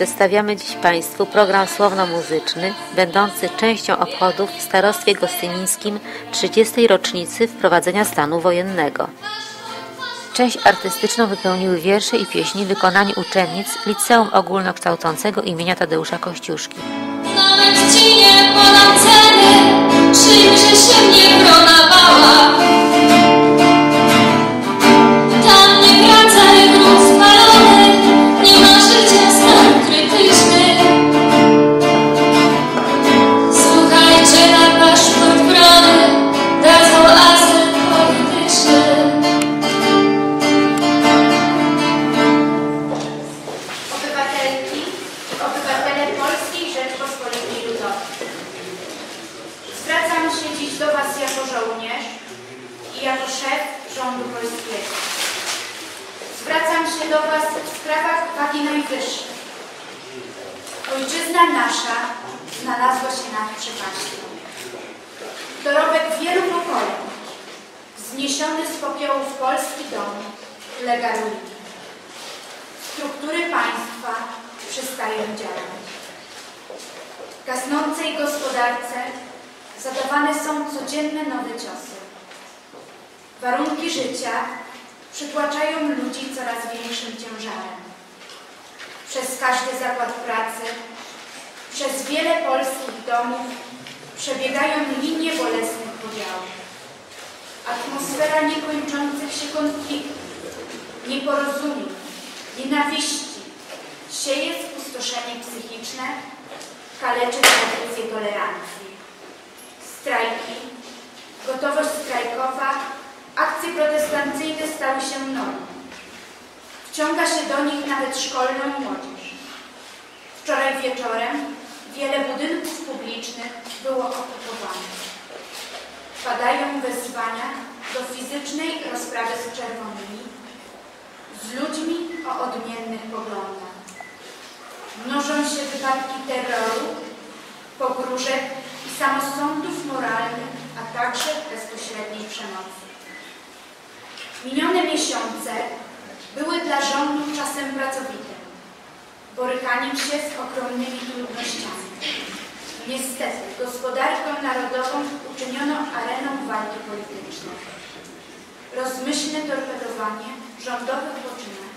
Przedstawiamy dziś Państwu program słowno-muzyczny będący częścią obchodów w Starostwie Gostynińskim 30. rocznicy wprowadzenia stanu wojennego. Część artystyczną wypełniły wiersze i pieśni w wykonaniu uczennic Liceum Ogólnokształcącego imienia Tadeusza Kościuszki. Nawet ci nie ceny, się. Ojczyzna nasza znalazła się nad przepaścią. Dorobek wielu pokoleń, wzniesiony z popiołów Polski dom, ulega ruinie struktury państwa przestają działać. Gasnącej gospodarce zadawane są codzienne nowe ciosy. Warunki życia przytłaczają ludzi coraz większym ciężarem. Przez każdy zakład pracy, przez wiele polskich domów przebiegają linie bolesnych podziałów. Atmosfera niekończących się konfliktów, nieporozumień, nienawiści, sieje spustoszenie psychiczne, kaleczy tradycję tolerancji. Strajki, gotowość strajkowa, akcje protestancyjne stały się normą. Wciąga się do nich nawet szkolną młodzież. Wczoraj wieczorem wiele budynków publicznych było okupowanych. Padają wezwania do fizycznej rozprawy z czerwonymi, z ludźmi o odmiennych poglądach. Mnożą się wypadki terroru, pogróżek i samosądów moralnych, a także bezpośredniej przemocy. Minione miesiące były dla rządu czasem pracowitym, borykaniem się z ogromnymi trudnościami. Niestety, gospodarkę narodową uczyniono areną walki politycznej. Rozmyślne torpedowanie rządowych poczynań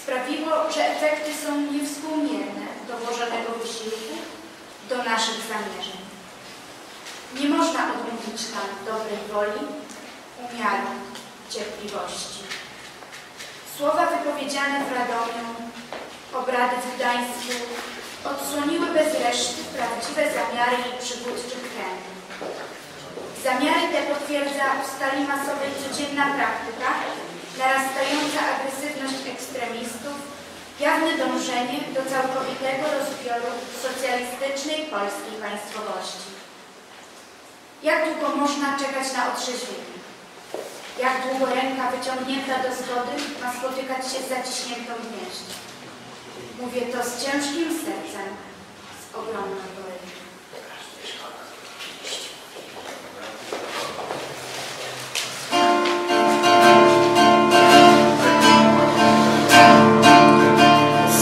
sprawiło, że efekty są niewspółmierne do włożonego wysiłku, do naszych zamierzeń. Nie można odmówić nam dobrej woli, umiaru, cierpliwości. Słowa wypowiedziane w Radomiu, obrady w Gdańsku odsłoniły bez reszty prawdziwe zamiary jej przywódczych kręgów. Zamiary te potwierdza w skali masowej codzienna praktyka, narastająca agresywność ekstremistów, jawne dążenie do całkowitego rozbioru socjalistycznej polskiej państwowości. Jak długo można czekać na otrzeźwienie? Jak długo ręka wyciągnięta do zgody ma spotykać się z zaciśniętą pięścią? Mówię to z ciężkim sercem, z ogromną goryczą.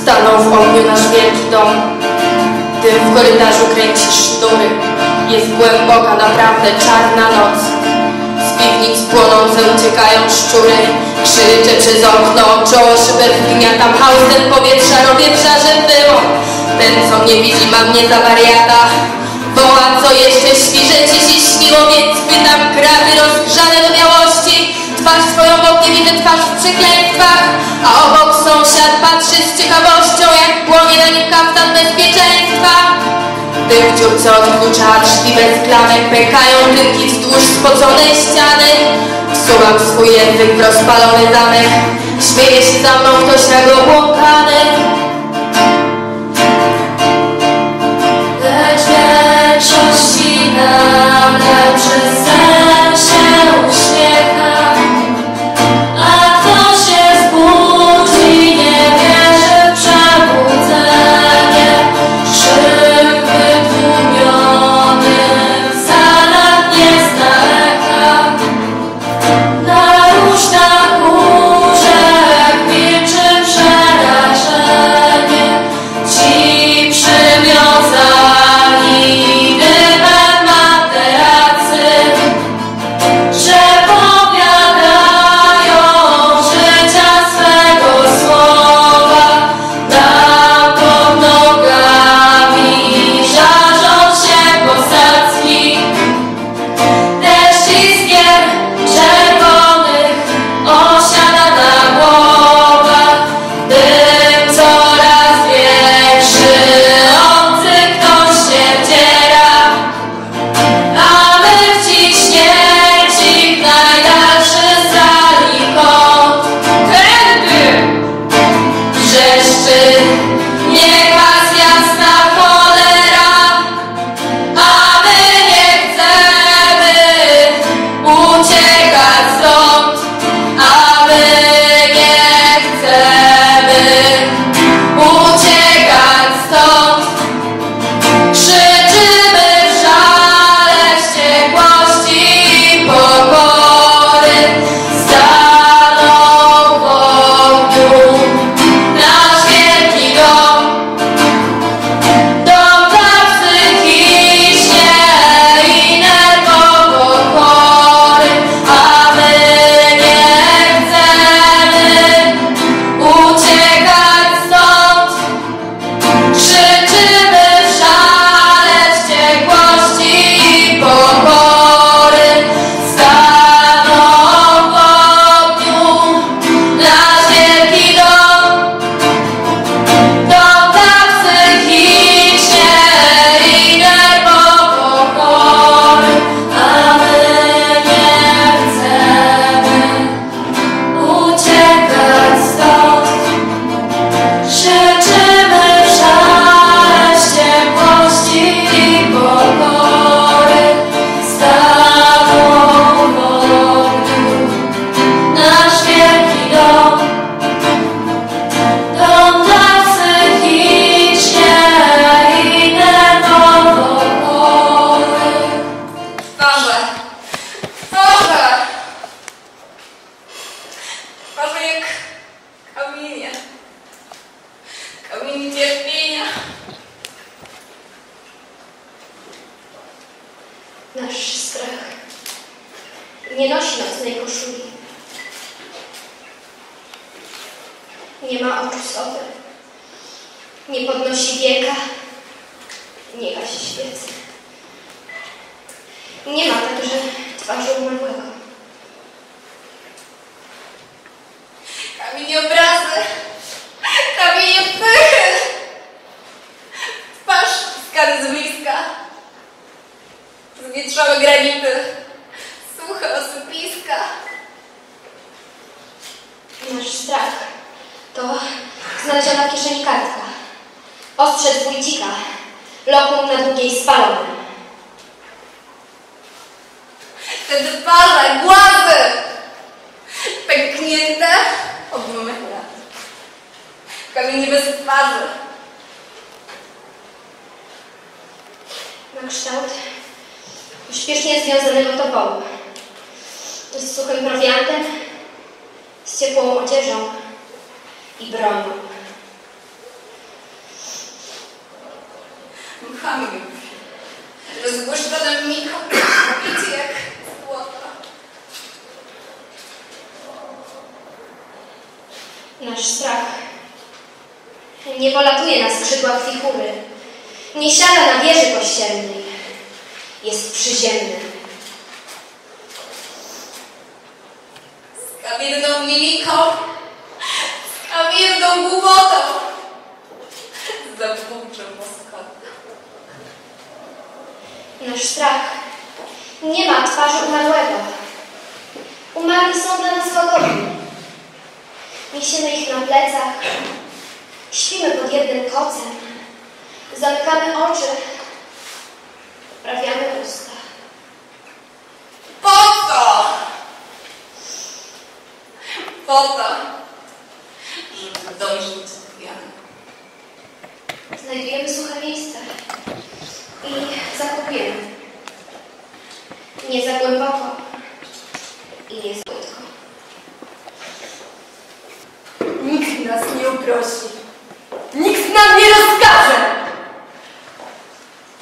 Stanął w ogniu nasz wielki dom. Dym w korytarzu kręci sznury. Jest głęboka, naprawdę czarna noc. Piwnic płonące uciekają szczury. Krzyczę przez okno, czoło szyber wgniatam hausem powietrza, robię że było. Ten, co mnie widzi, ma mnie za wariata. Woła, co jeszcze śpi, że ci się śniło, więc pytam krawy rozgrzane do białości. Twarz swoją w oknie widzę twarz w przekleństwach, a obok sąsiad patrzy z ciekawością, jak płonie na nim kaftan bezpieczeństwa. Tych dziur, co odklucza drzwi bez klamek, pękają tynki wzdłuż spoconej ściany. Wsuwam swój język w rozpalony zamek, śmieje się za mną ktoś jak obłąkany. Lecz większości nadal przez sen się uśmiecha. Nie ma oczu sowy. Nie podnosi wieka. Nie gasi świecy. Nie ma także twarzy umarłego. Kamienie obrazy, kamienie pychy. Twarz skany z bliska. Zwietrzałe granity, suche osypiska. Nasz strach to znaleziona w kieszeni kartka. Ostrze dwójcika. Lokum na długiej spalone. Te twarze, głazy, pęknięte lat. Kamienie bez twarzy. Na kształt śpiesznie związanego topołu. Z suchym prowiantem, z ciepłą odzieżą i bronią. Mchami rozgłoszone miką, wiecie jak złoto. Nasz strach nie polatuje na skrzydłach wichury, nie siada na wieży kościelnej, jest przyziemny. Z kamienną mimiką, z kamienną głupotą. Zabójczą moskotą. Nasz strach nie ma twarzy umarłego. Umarli są dla nas hodowli. Niesiemy ich na plecach, śpimy pod jednym kocem, zamykamy oczy, prawiamy usta. Po co? Po to, żeby dojrzeć do kwiatu. Znajdujemy suche miejsce i zakopujemy. Nie za głęboko i nie za płytko. Nikt nas nie uprosi. Nikt nam nie rozkaże.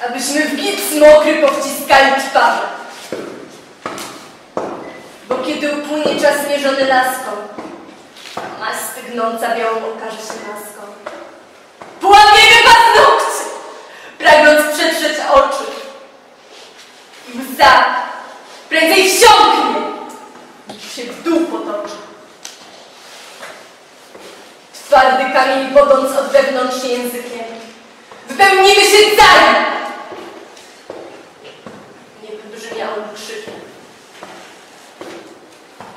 Abyśmy w gips mokry powciskali twarze. Kiedy upłynie czas mierzony laską, a maść stygnąca białą okaże się maską. Połamiemy paznokcie, pragnąc przetrzeć oczy. I łza prędzej wsiąknie, niż się w dół potoczy. Twardy kamień wodząc od wewnątrz językiem. Wypełnimy się cali!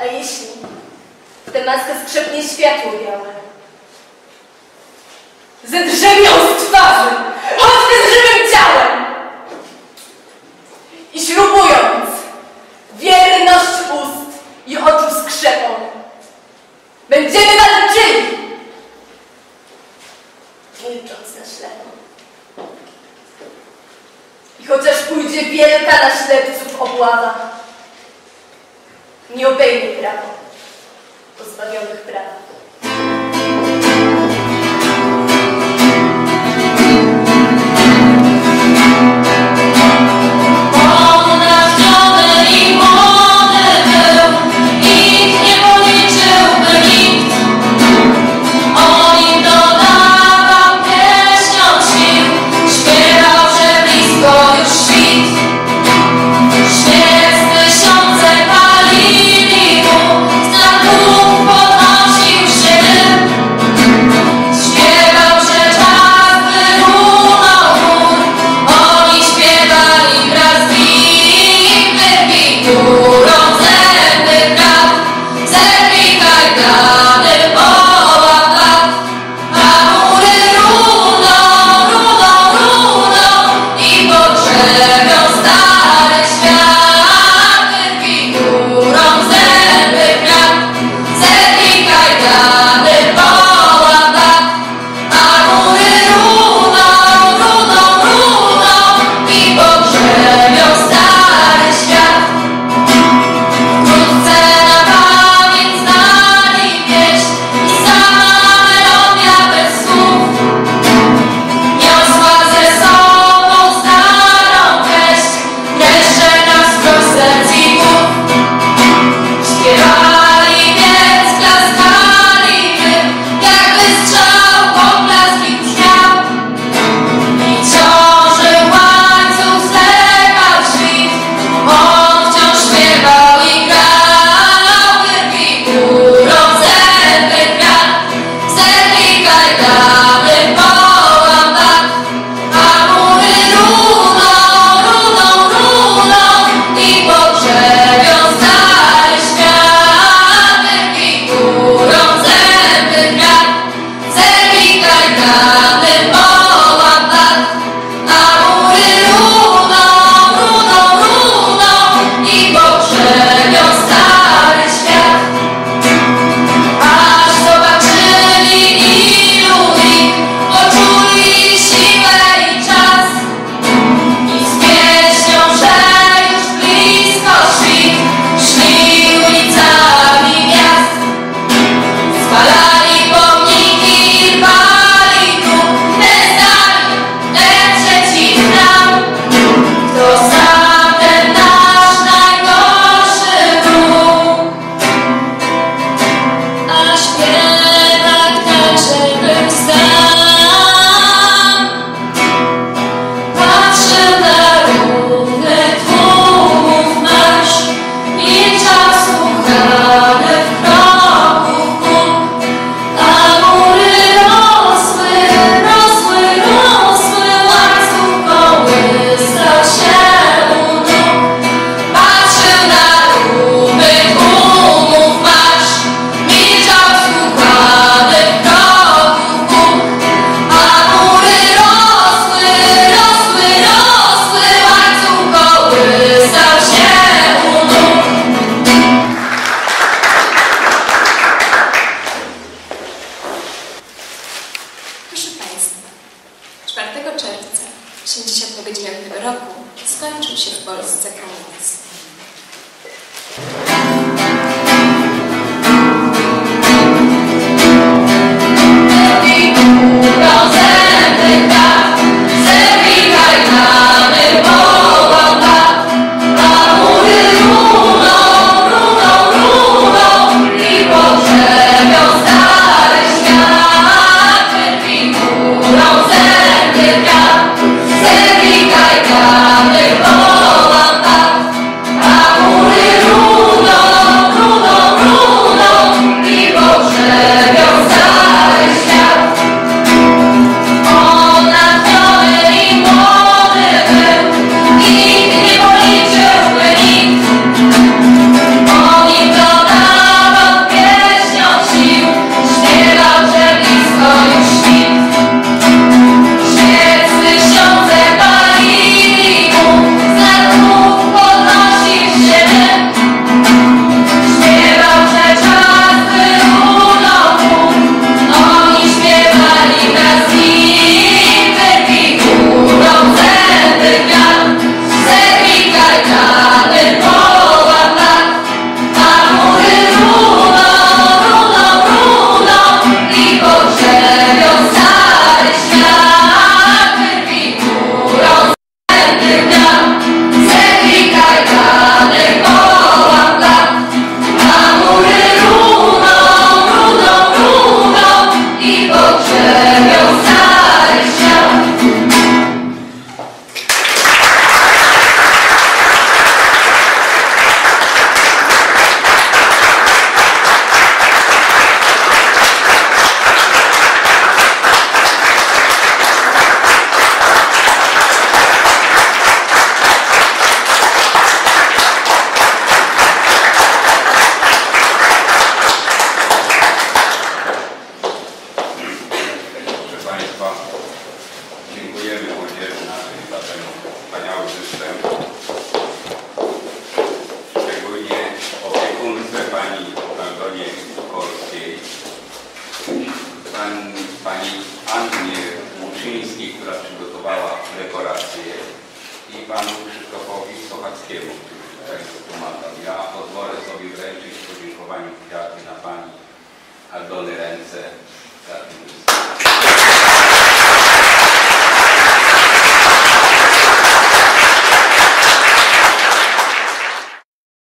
A jeśli w tę maskę skrzepnie światło białe? Zedrzemy ją z twarzy, choćby z żywym ciałem! I śrubując wierność ust i oczu skrzepą, będziemy walczyli! milcząc na ślepo. I chociaż pójdzie wielka na ślepców obława, nie obejmie prawa pozbawionych prawa.